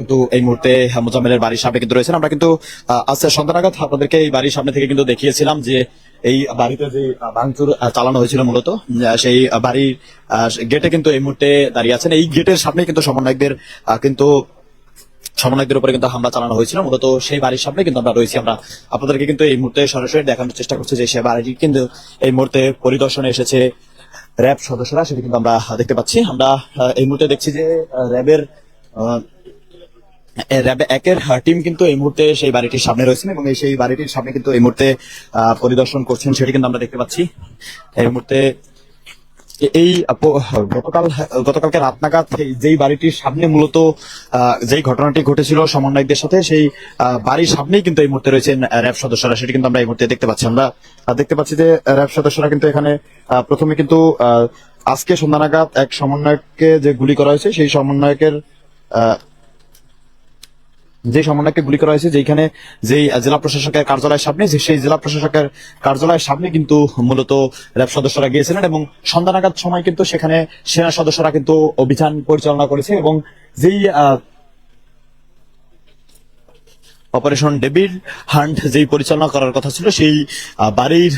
কিন্তু এই মুহূর্তে মোজাম্মেলের বাড়ির সামনে কিন্তু রয়েছেন। আমরা কিন্তু আহ, আজ সন্ধ্যা নাগাদ আপনাদেরকে এই বাড়ির সামনে থেকে কিন্তু দেখিয়েছিলাম যে এই বাড়িতে যে ভাঙচুর চালানো হয়েছিল মূলত সেই বাড়ির গেটে কিন্তু এই মুহূর্তে দাঁড়িয়ে আছেন। এই গেটের সামনে কিন্তু সমন্বয়কদের কিন্তু সমন্বয়কদের উপরে কিন্তু হামলা চালানো হয়েছিল। মূলত সেই বাড়ির সামনে কিন্তু আমরা রয়েছি। আমরা আপনাদেরকে কিন্তু এই মুহূর্তে সরাসরি দেখানোর চেষ্টা করছি যে সে বাড়িটি কিন্তু এই মুহূর্তে পরিদর্শনে এসেছে। র্যাব সদস্যরা, সেটা কিন্তু আমরা দেখতে পাচ্ছি। আমরা এই মুহূর্তে দেখছি যে র্যাবের র্যাব একের টিম কিন্তু এই মুহূর্তে সেই বাড়িটির সামনে রয়েছেন এবং সেই বাড়িটির সামনে কিন্তু এই মুহূর্তে পরিদর্শন করছেন, সেটি কিন্তু আমরা দেখতে পাচ্ছি। এই মুহূর্তে এই গতকাল, গতকালকে রাত নাগাদ যেই বাড়িটির সামনে মূলত যেই ঘটনাটি ঘটেছিল সমন্বয়কদের সাথে, সেই বাড়ির সামনেই কিন্তু এই মুহূর্তে রয়েছেন র্যাব সদস্যরা। সেটি কিন্তু আমরা এই মুহূর্তে দেখতে পাচ্ছি। আমরা দেখতে পাচ্ছি যে র্যাব সদস্যরা কিন্তু এখানে প্রথমে কিন্তু আজকে সন্ধ্যা নাগাদ এক সমন্বয়ককে যে গুলি করা হয়েছে, সেই সমন্বয়কের যে সমন্বয়কে গুলি করা হয়েছে যেখানে যেই জেলা প্রশাসকের কার্যালয়ের সামনে সেই জেলা প্রশাসকের কার্যালয়ের সামনে কিন্তু মূলত র্যাব সদস্যরা গিয়েছিলেন এবং সন্ধ্যা নাগাদ সময় কিন্তু সেখানে সেনা সদস্যরা কিন্তু অভিযান পরিচালনা করেছে এবং যেই অপারেশন ডেভিড হান্ট যেই পরিচালনা করার কথা ছিল, সেই বাড়ির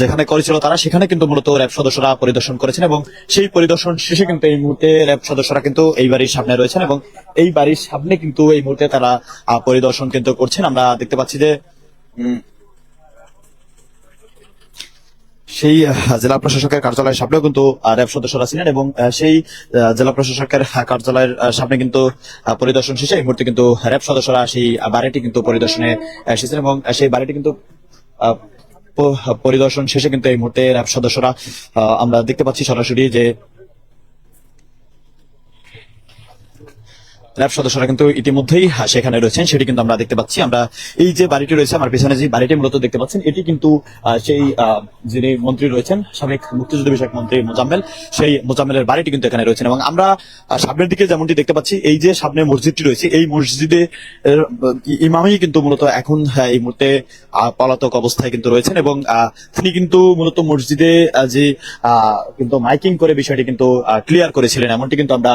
যেখানে করেছিল তারা, সেখানে কিন্তু মূলত র্যাব সদস্যরা পরিদর্শন করেছেন এবং সেই পরিদর্শন শেষে কিন্তু এই মুহূর্তে র্যাব সদস্যরা কিন্তু এই বাড়ির সামনে রয়েছেন এবং এই বাড়ির সামনে কিন্তু এই মুহূর্তে তারা পরিদর্শন কিন্তু করছেন। আমরা দেখতে পাচ্ছি যে সেই জেলা প্রশাসকের কার্যালয়ের সামনেও কিন্তু র্যাব সদস্যরা ছিলেন এবং সেই জেলা প্রশাসকের কার্যালয়ের সামনে কিন্তু পরিদর্শন শেষে এই মুহূর্তে কিন্তু র্যাব সদস্যরা সেই বাড়িটি কিন্তু পরিদর্শনে এসেছেন এবং সেই বাড়িটি কিন্তু পরিদর্শন শেষে কিন্তু এই মুহূর্তে র্যাব সদস্যরা আমরা দেখতে পাচ্ছি সরাসরি যে র্যাব সদস্যরা কিন্তু ইতিমধ্যেই সেখানে রয়েছেন, সেটি কিন্তু আমরা দেখতে পাচ্ছি। আমরা এই যে বাড়িটি রয়েছে, আমার পিছনে যে বাড়িটি মূলত দেখতে পাচ্ছেন, এটি কিন্তু সেই যিনি মন্ত্রী রয়েছেন, সাবেক মুক্তিযুদ্ধ বিষয়ক মন্ত্রী মোজাম্মেল, সেই মোজাম্মেলের বাড়িটি কিন্তু এখানে রয়েছেন। এবং আমরা সামনের দিকে যেমনটি দেখতে পাচ্ছি, এই যে সামনে মসজিদটি রয়েছে, এই মসজিদে ইমামই কিন্তু মূলত এখন এই মুহূর্তে পলাতক অবস্থায় কিন্তু রয়েছেন। এবং তিনি কিন্তু মূলত মসজিদে যে কিন্তু মাইকিং করে বিষয়টি কিন্তু ক্লিয়ার করেছিলেন, এমনটি কিন্তু আমরা